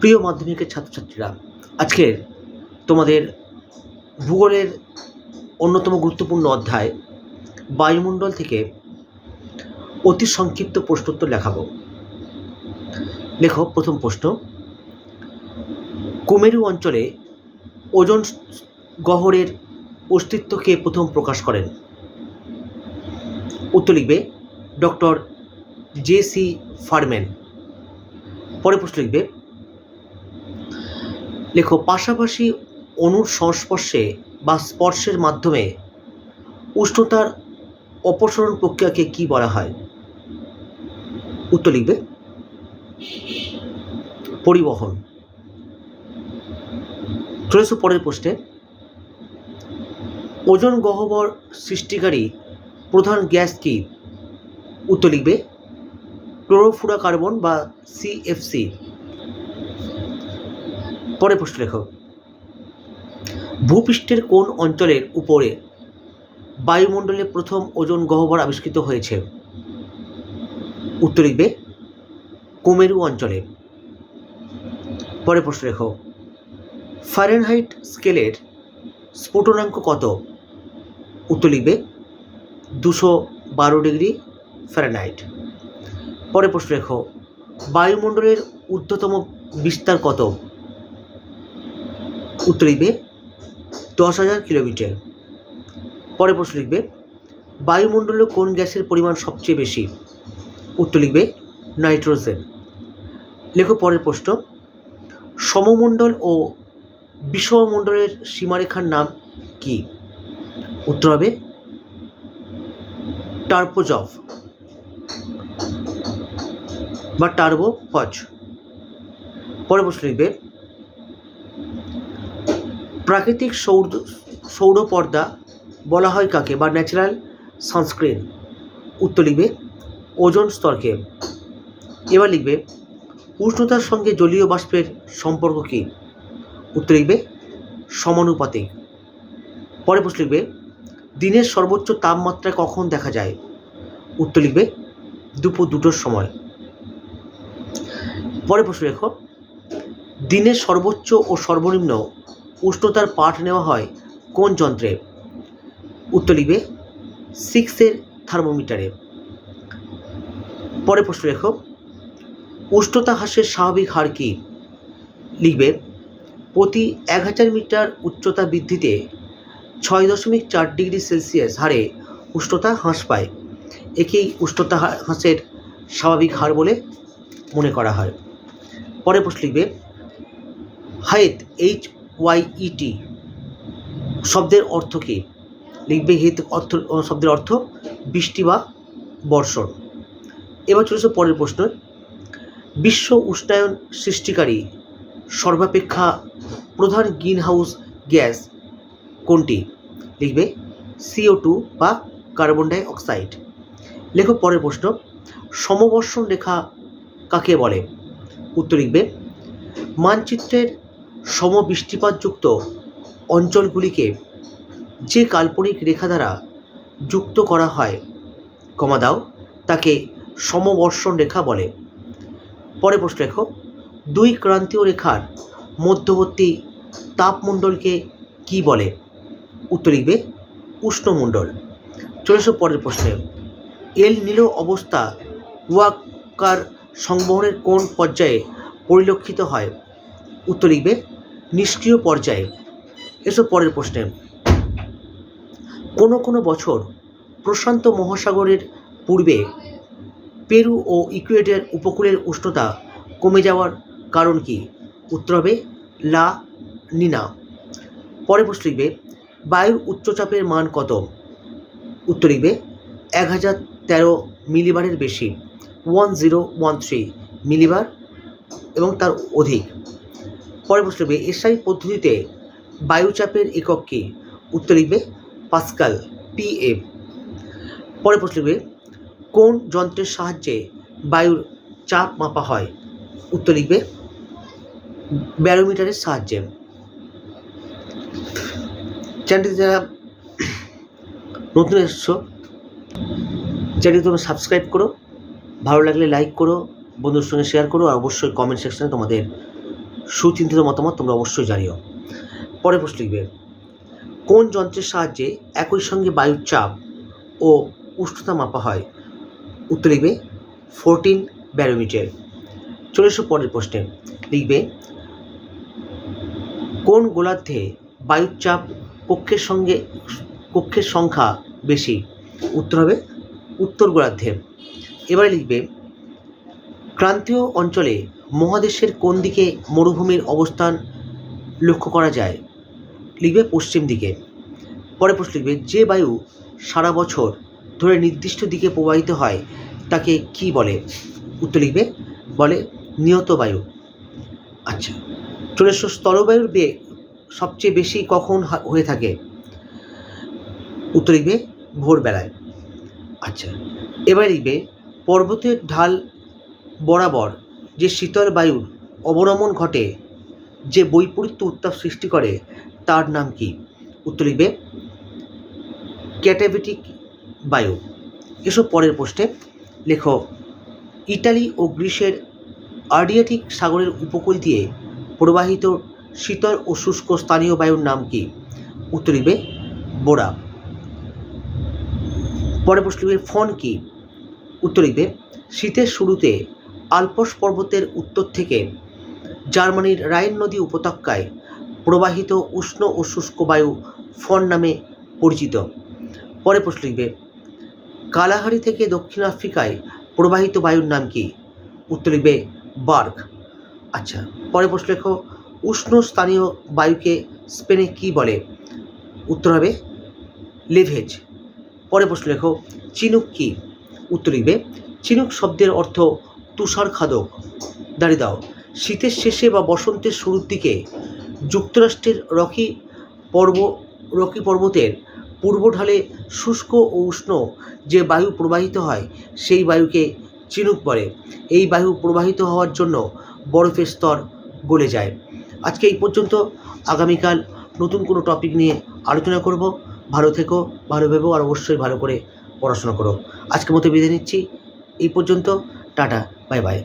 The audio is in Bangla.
প্রিয় মাধ্যমিকের ছাত্রছাত্রীরা আজকের তোমাদের ভূগোলের অন্যতম গুরুত্বপূর্ণ অধ্যায় বায়ুমণ্ডল থেকে অতি সংক্ষিপ্ত প্রশ্নোত্তর লেখাবো। লেখো, প্রথম প্রশ্ন। কুমেরু অঞ্চলে ওজন গহ্বরের অস্তিত্বকে প্রথম প্রকাশ করেন। উত্তর লিখবে ডক্টর জে সি ফারম্যান। পরে প্রশ্ন লিখবে লেখো, পাশাপাশি অণুর সংস্পর্শে বা স্পর্শের মাধ্যমে উষ্ণতার অপসরণ প্রক্রিয়াকে কি বলা হয়? উত্তর লিখবে, পরিবহন। চলেছ পরের প্রশ্নে। ওজন গহ্বর সৃষ্টিকারী প্রধান গ্যাস কি? উত্তর লিখবে ক্লোরোফ্লুরা কার্বন বা সিএফসি পরে প্রশ্ন লেখো। ভূপৃষ্ঠের কোন অঞ্চলের উপরে বায়ুমণ্ডলে প্রথম ওজন গহ্বর আবিষ্কৃত হয়েছে? উত্তর লিখবে, কুমেরু অঞ্চলে। পরে প্রশ্ন লেখো, ফারেনহাইট স্কেলের স্ফুটনাঙ্ক কত? উত্তর লিখবে, দুশো বারো ডিগ্রি ফ্যারেনহাইট। পরে প্রশ্ন লেখো, বায়ুমণ্ডলের ঊর্ধ্বতম বিস্তার কত? উত্তর লিখবে দশ হাজার কিলোমিটার। পরে প্রশ্ন লিখবে, বায়ুমণ্ডলে কোন গ্যাসের পরিমাণ সবচেয়ে বেশি? উত্তর লিখবে, নাইট্রোজেন। লেখো পরের প্রশ্ন, সমমণ্ডল ও বিষমণ্ডলের সীমারেখার নাম কি? উত্তর হবে, টার্পোজফ বা টার্বো ফজ পরে প্রশ্ন লিখবে প্রাকৃতিক সৌর সৌর পর্দা বলা হয় কাকে বা ন্যাচারাল সানস্ক্রিন উত্তর লিখবে ওজন স্তরকে। এবার লিখবে উষ্ণতার সঙ্গে জলীয় বাষ্পের সম্পর্ক কী? উত্তর লিখবে সমানুপাতিক। পরে প্রশ্ন লিখবে দিনের সর্বোচ্চ তাপমাত্রা কখন দেখা যায়? উত্তর লিখবে দুপুর দুটোর সময়। পরে প্রশ্ন লেখো দিনের সর্বোচ্চ ও সর্বনিম্ন উষ্ণতার পাঠ নেওয়া হয় কোন যন্ত্রে? উত্তর লিখবে সিক্সের থার্মোমিটারে পরে প্রশ্ন লেখো, উষ্ণতা হ্রাসের স্বাভাবিক হার কী? লিখবে, প্রতি এক হাজার মিটার উচ্চতা বৃদ্ধিতে ছয় দশমিক চার ডিগ্রি সেলসিয়াস হারে উষ্ণতা হ্রাস পায়। একেই উষ্ণতা হ্রাসের স্বাভাবিক হার বলে মনে করা হয়। পরে প্রশ্ন লিখবে, হায়েত এইচ ওয়াই ইটি শব্দের অর্থ কী? লিখবে হিত অর্থ শব্দের অর্থ বৃষ্টি বা বর্ষণ। এবার চলেছে পরের প্রশ্ন। বিশ্ব উষ্ণায়ন সৃষ্টিকারী সর্বাপেক্ষা প্রধান গ্রিনহাউস গ্যাস কোনটি? লিখবে সিও টু বা কার্বন ডাই অক্সাইড। লেখো পরের প্রশ্ন। সমবর্ষণ রেখা কাকে বলে? উত্তর লিখবে মানচিত্রের সমবৃষ্টিপাতযুক্ত অঞ্চলগুলিকে যে কাল্পনিক রেখা দ্বারা যুক্ত করা হয় কমা দাও, তাকে সমবর্ষণ রেখা বলে। পরে প্রশ্ন লেখো দুই ক্রান্তীয় রেখার মধ্যবর্তী তাপমণ্ডলকে কি বলে? উত্তর লিখবে, উষ্ণমণ্ডল। চলে এসো পরের প্রশ্নে। এল নীল অবস্থা ওয়াকার সংবহনের কোন পর্যায়ে পরিলক্ষিত হয়? উত্তর লিখবে, নিষ্ক্রিয় পর্যায়ে। এসব পরের প্রশ্নে। কোনো কোনো বছর প্রশান্ত মহাসাগরের পূর্বে পেরু ও ইকুয়েডের উপকূলের উষ্ণতা কমে যাওয়ার কারণ কি? উত্তর হবে, লা নিনা। পরে প্রশ্ন লিখবে, বায়ুর উচ্চচাপের মান কত? উত্তর লিখবে, এক হাজার তেরো মিলিবারের বেশি, one zero one three millibar এবং তার অধিক। পরে প্রশ্ন লিখবে এসআই পদ্ধতিতে বায়ুচাপের একক কী? উত্তর লিখবে পাস্কাল পিএম পরে প্রশ্ন লিখবে, কোন যন্ত্রের সাহায্যে বায়ুর চাপ মাপা হয়? উত্তর লিখবে, ব্যারোমিটারের সাহায্যে। চ্যানেলটি যারা নতুন এসছো, চ্যানেলটি তোমরা সাবস্ক্রাইব করো, ভালো লাগলে লাইক করো বন্ধুর সঙ্গে শেয়ার করো, আর অবশ্যই কমেন্ট সেকশনে তোমাদের সুচিন্তিত মতামত তোমরা অবশ্যই জানিও। পরে প্রশ্ন লিখবে, কোন যন্ত্রের সাহায্যে একই সঙ্গে বায়ুর চাপ ও উষ্ণতা মাপা হয়? উত্তর লিখবে ফোরটিন ব্যারোমিটার চলে পরের প্রশ্নে, লিখবে, কোন গোলার্ধে বায়ুর চাপ কক্ষের সঙ্গে কক্ষের সংখ্যা বেশি? উত্তর হবে, উত্তর গোলার্ধে। এবারে লিখবে, ক্রান্তীয় অঞ্চলে মহাদেশের কোন দিকে মরুভূমির অবস্থান লক্ষ্য করা যায়? লিখবে পশ্চিম দিকে। পরে প্রশ্ন লিখবে, যে বায়ু সারা বছর ধরে নির্দিষ্ট দিকে প্রবাহিত হয়, তাকে কি বলে? উত্তর লিখবে, বলে নিয়ত বায়ু। আচ্ছা চলে এসো স্থলবায়ুর বেগ সবচেয়ে বেশি কখন হয়ে থাকে? উত্তর লিখবে, ভোরবেলায়। আচ্ছা এবার লিখবে, পর্বতের ঢাল বরাবর যে শীতল বায়ুর অবনমন ঘটে, যে বৈপরীত্য উত্তাপ সৃষ্টি করে, তার নাম কি? উত্তর লিখবে ক্যাটাবেটিক বায়ু। এসব পরের পোস্টে লেখো, ইটালি ও গ্রিসের আর্ডিয়াটিক সাগরের উপকূল দিয়ে প্রবাহিত শীতল ও শুষ্ক স্থানীয় বায়ুর নাম কি? উত্তর লিখবে, বোরা। পরে প্রশ্ন লিখবে, ফন কি? উত্তর লিখবে, শীতের শুরুতে আলপস পর্বতের উত্তর থেকে জার্মানির রাইন নদী উপত্যকায় প্রবাহিত উষ্ণ ও শুষ্ক বায়ু ফন নামে পরিচিত। পরে প্রশ্ন লিখবে, কালাহারি থেকে দক্ষিণ আফ্রিকায় প্রবাহিত বায়ুর নাম কি? উত্তর লিখবে, বার্গ। আচ্ছা পরে প্রশ্ন লেখো, উষ্ণ স্থানীয় বায়ুকে স্পেনে কি বলে? উত্তর হবে, লেভেজ। পরে প্রশ্ন লেখো, চিনুক কি? উত্তর লিখবে, চিনুক শব্দের অর্থ তুষার খাদক। দাঁড়িয়ে দাও। শীতের শেষে বা বসন্তের শুরুর দিকে যুক্তরাষ্ট্রের রকি পর্ব, রকি পর্বতের পূর্ব ঢালে শুষ্ক ও উষ্ণ যে বায়ু প্রবাহিত হয়, সেই বায়ুকে চিনুক বলে। এই বায়ু প্রবাহিত হওয়ার জন্য বরফের স্তর গলে যায়। আজকে এই পর্যন্ত আগামীকাল নতুন কোনো টপিক নিয়ে আলোচনা করব। ভালো থেকো, ভালো ভেবো, আর অবশ্যই ভালো করে পড়াশোনা করো। আজকের মতো বিদায় নিচ্ছি। এই পর্যন্ত টাটা বাই বাই।